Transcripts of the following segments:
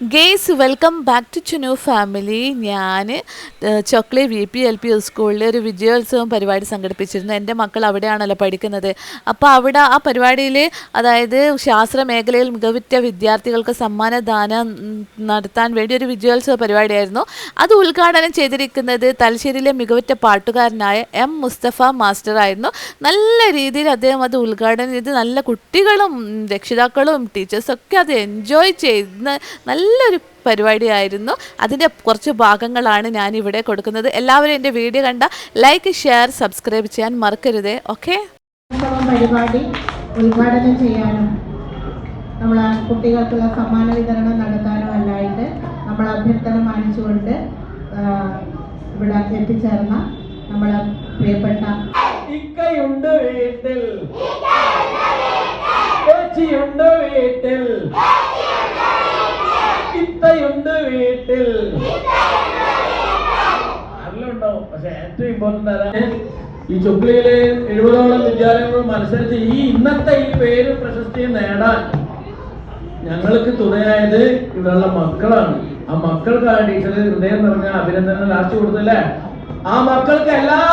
Guys welcome back to Chunu family. ഞാൻ Chokli V P L P സ്കൂളിൽ ഒരു വിജയോത്സവം പരിപാടി സംഘടിപ്പിച്ചിരുന്നു. എന്റെ മക്കൾ അവിടെയാണല്ലോ പഠിക്കുന്നത്. അപ്പോൾ അവിടെ ആ പരിപാടിയിൽ അതായത് ശാസ്ത്ര മേഖലയിൽ മികവുറ്റ വിദ്യാർത്ഥികൾക്ക് സമ്മാനദാനം നടത്താൻ വേണ്ടി ഒരു വിജയോത്സവ പരിപാടിയായിരുന്നു. അത് ഉദ്ഘാടനം ചെയ്തിരിക്കുന്നത് തലശ്ശേരിയിലെ മികവുറ്റ പാട്ടുകാരനായ എം മുസ്തഫ മാസ്റ്റർ ആയിരുന്നു. നല്ല രീതിയിൽ അദ്ദേഹം അത് ഉദ്ഘാടനം ചെയ്ത് നല്ല കുട്ടികളും രക്ഷിതാക്കളും ടീച്ചേഴ്സൊക്കെ അത് എൻജോയ് ചെയ്യുന്ന നല്ലൊരു പരിപാടിയായിരുന്നു. അതിന്റെ കുറച്ച് ഭാഗങ്ങളാണ് ഞാൻ ഇവിടെ കൊടുക്കുന്നത്. എല്ലാവരും എന്റെ വീഡിയോ കണ്ട ലൈക്ക് ഷെയർ സബ്സ്ക്രൈബ് ചെയ്യാൻ മറക്കരുതേ. ഓക്കെ ഉത്സവം പരിപാടി ഉദ്ഘാടനം ചെയ്യാനും നമ്മൾ കുട്ടികൾക്കുള്ള സമ്മാന വിതരണം നടത്താനും അല്ലായിട്ട് നമ്മൾ അഭ്യർത്ഥന മാനിച്ചുകൊണ്ട് ഇവിടെ എത്തിച്ചേർന്ന നമ്മളെ പ്രിയപ്പെട്ട ഇക്കയുണ്ട് വീട്ടിൽ. ചേച്ചിയുണ്ട് വീട്ടിൽ. ഇത്തയുണ്ട് വീട്ടിൽ. പക്ഷെ ഏറ്റവും ഇമ്പോർട്ടന്റ് ഈ ചുക്ലിയിലെ എഴുപതോളം വിദ്യാലയങ്ങളും മത്സരിച്ച് ഈ ഇന്നത്തെ ഈ പേരും പ്രശസ്തിയും നേടാൻ ഞങ്ങൾക്ക് തുണയായത് ഇവിടെയുള്ള മക്കളാണ്. ആ മക്കൾക്കാണ് ടീച്ചർ ഹൃദയം നിറഞ്ഞ അഭിനന്ദനം ലാസ്റ്റ് കൊടുത്തല്ലേ ആ മക്കൾക്ക് എല്ലാവരും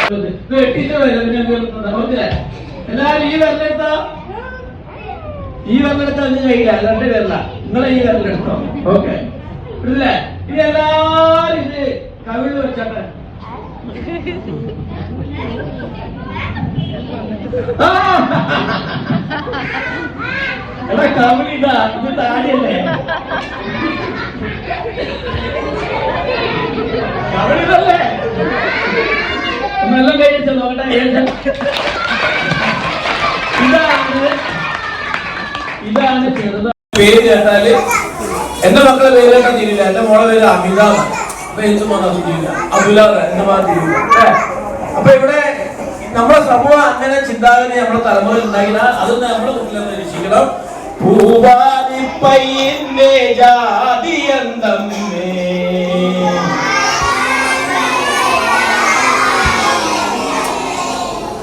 വരും ഞാൻ കേൾക്കുന്നത് ഓക്കെ എല്ലാവരും ഈ വരലെടുത്ത ഈ വരലെടുത്ത അഞ്ച് കയ്യില്ല രണ്ട് പേരല്ല നിങ്ങളെ ഈ വരലെടുത്തോ ഓക്കെ. ഇല്ലേ ഇനി എല്ലാരും ഇത് കവിളിൽ വെച്ചട്ടെ! എടാ കവിളി ഇതാ. ഇത് താടിയല്ലേ കവിളിതല്ലേ നല്ല കഴിച്ച നോക്കട്ടെ? ഇതാണ് ഇതാണ് പേര് കേട്ടാൽ എന്റെ മക്കളെ പേര് കേട്ടാൽ തിരിയില്ല എന്റെ മോളെ പേര് അമിതാവ് അപ്പൊ എന്ത് മോനാ തിരിയില്ല അബുലാവ് എന്റെ മാ തിരിയില്ല അപ്പൊ ഇവിടെ നമ്മുടെ സമൂഹം അങ്ങനെ ചിന്താഗതി നമ്മുടെ തലമുറയിൽ ഉണ്ടാക്കിയാൽ അത് നമ്മുടെ കുട്ടികളെ നിരീക്ഷിക്കണം. പൂവാലിപ്പയ്യന്റെ ജാതിയന്തമ്മേ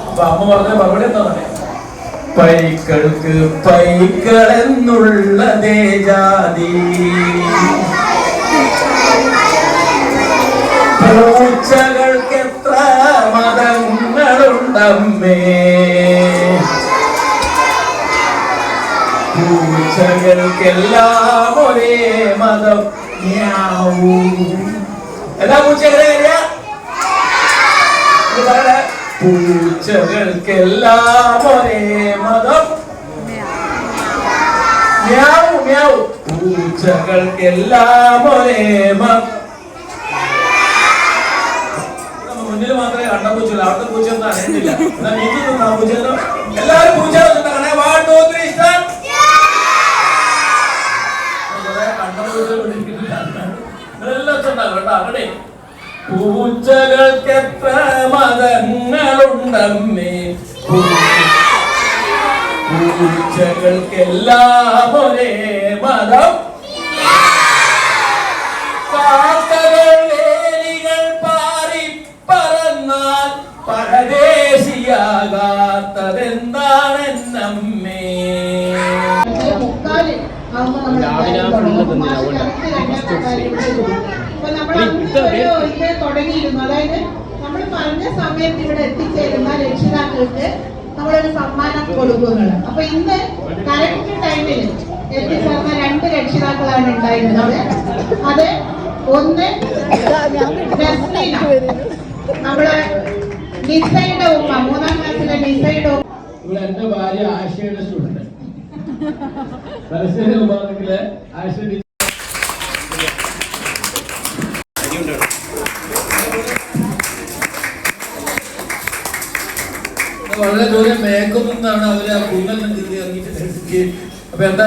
അപ്പൊ അമ്മ പറഞ്ഞ മറുപടി എന്താ പറയാ പൈക്കൾക്ക് പൈക്കളെന്നുള്ളതേ ജാതി. പൂച്ചകൾക്ക് എത്ര മതങ്ങളുണ്ടമ്മേ. പൂച്ചകൾക്കെല്ലാം ഒരേ മതം. എല്ലാ പൂച്ചകളെ പൂച്ചകൾക്കെല്ലാം ഒരേ മതം. മ്യാവു പൂച്ചകൾക്കെല്ലാം ഒരേ മതം. മുന്നിൽ മാത്രമേ കണ്ട പൂച്ചുള്ളൂ അവിടുത്തെ പൂച്ച ഒന്നും അറിയുന്നില്ല എന്നാൽ നീക്കി ആ പൂച്ച എല്ലാവരും പൂച്ച വെച്ചിട്ടാണ് വൺ ടു ത്രീ സ്റ്റാർട്ട് പൂച്ചകൾക്ക് എത്ര മതങ്ങളുണ്ടമ്മേ. പൂച്ചകൾക്കെല്ലാം ഒരേ മതം. കാക്കകൾ വേലികൾ പാറി പറന്നാൽ പരദേശിയാകാത്തതെന്താണെന്നമ്മേ. ആവുമ്പോൾ നമ്മൾ തുടങ്ങും. തുടങ്ങിയിരുന്നു. അതായത് നമ്മൾ പറഞ്ഞ സമയത്ത് ഇവിടെ എത്തിച്ചേരുന്ന രക്ഷിതാക്കൾക്ക് നമ്മളൊരു സമ്മാനം കൊടുക്കുന്നത് അപ്പൊ ഇന്ന് കറക്റ്റ് ടൈമിൽ എത്തിച്ചേർന്ന രണ്ട് രക്ഷിതാക്കളാണ് ഉണ്ടായിരുന്നത്. അത് ഒന്ന് നമ്മൾ നമ്മളെ നിസയുടെ ഉമ്മ മൂന്നാം ക്ലാസ്സിലെ നിസയുടെ ഉമ്മ. ഇവിടെ എന്റെ ഭാര്യ ആശയുടെ സ്റ്റുഡന്റ് പരസ്യ ഉപാധികളെ ആശ നിന്നാണ് അവരെ ആ കുന്നെല്ലാം നിന്ന് ഇറങ്ങിയിട്ട് അപ്പൊ എന്താ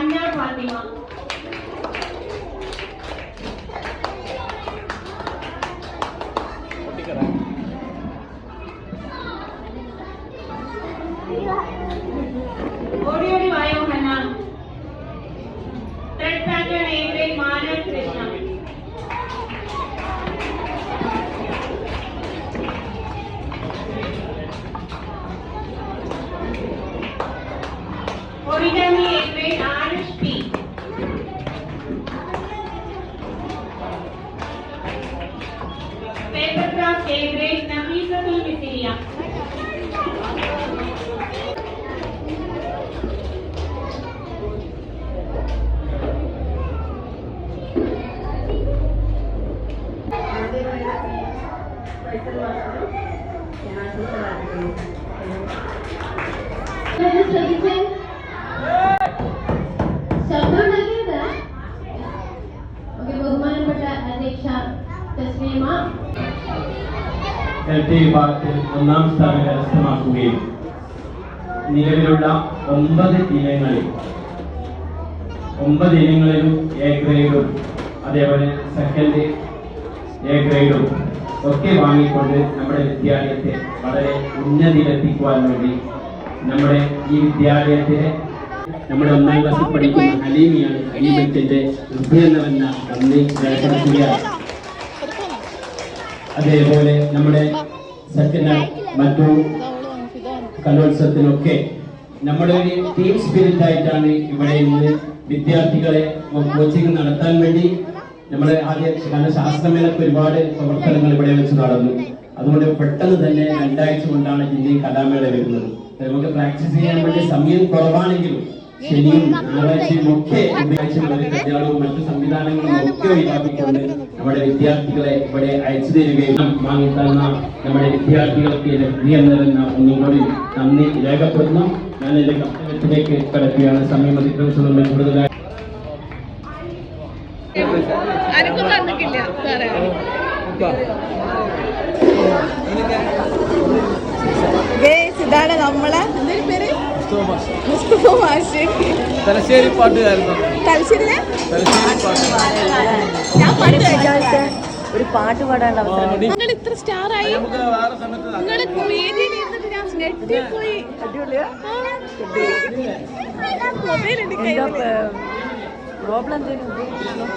你们管的吗？ശബ്ദം ഉണ്ടാക്കിയത് ഓക്കെ ബഹുമാനപ്പെട്ട അധ്യക്ഷ തസ്ലീമ എൽ ടി വിഭാഗത്തിൽ ഒന്നാം സ്ഥാനം കരസ്ഥമാക്കുകയും നിലവിലുള്ള ഒമ്പത് ഇനങ്ങളിൽ ഒമ്പത് ഇനങ്ങളിലും എ ഗ്രേഡും അതേപോലെ സെക്കൻഡ് എ ഗ്രേഡും ഒക്കെ വാങ്ങിക്കൊണ്ട് നമ്മുടെ വിദ്യാലയത്തെ വളരെ ഉന്നതിയിലെത്തിക്കുവാൻ വേണ്ടി നമ്മുടെ ഈ വിദ്യാലയത്തിലെ നമ്മുടെ ഒന്നാം ക്ലാസ്സിൽ പഠിക്കുന്ന ഹലീമിയാണ് ഹലീമത്തിന്റെ ഹൃദയം നിറഞ്ഞ നന്ദി രേഖപ്പെടുത്തുകയാണ് അതേപോലെ നമ്മുടെ സെക്കൻഡ് മറ്റു കലോത്സവത്തിനൊക്കെ നമ്മുടെ ഒരു ടീം സ്പിരിറ്റ് ആയിട്ടാണ് ഇവിടെ ഇന്ന് വിദ്യാർത്ഥികളെ കോച്ചിങ് നടത്താൻ വേണ്ടി നമ്മുടെ ആദ്യ ശാസ്ത്രമേളക്ക് ഒരുപാട് പ്രവർത്തനങ്ങൾ ഇവിടെ വെച്ച് നടന്നു. അതുകൊണ്ട് പെട്ടെന്ന് തന്നെ രണ്ടാഴ്ച കൊണ്ടാണ് ജില്ലയിൽ കലാമേള വരുന്നത്. നമുക്ക് പ്രാക്ടീസ് ചെയ്യാൻ വേണ്ടി സമയം കുറവാണെങ്കിലും ശനിയും ഞായറാഴ്ചയും ഒക്കെ കല്യാണവും മറ്റു സംവിധാനങ്ങളും ഒക്കെ ഒഴിവാക്കിക്കൊണ്ട് നമ്മുടെ വിദ്യാർത്ഥികളെ ഇവിടെ അയച്ചു തരികയും വാങ്ങിത്തന്ന നമ്മുടെ വിദ്യാർത്ഥികൾക്ക് ലഭ്യം നിറഞ്ഞ ഒന്നും കൂടി നന്ദി രേഖപ്പെടുന്നു ഞാൻ എന്റെ കർത്തവ്യത്തിലേക്ക് കടക്കുകയാണ്. സമയം അതിക്രമിച്ചതുകൊണ്ട് കൂടുതലായി തന്നിട്ടില്ല. ഇതാണ് നമ്മളെ തലശ്ശേരി പാട്ട് ഞാൻ പാട്ട് കേൾക്കാം. ഒരു പാട്ട് പാടാനുള്ള അവസരം നിങ്ങൾ ഇത്ര സ്റ്റാർ ആയി നമുക്ക് വേറെ സമയത്ത് നിങ്ങൾ വേദിയിൽ ഇരുന്നിട്ട് ഞാൻ ഞെട്ടിപ്പോയി മൊബൈൽ ഉണ്ട് കയ്യിൽ പ്രോബ്ലം എന്തെങ്കിലും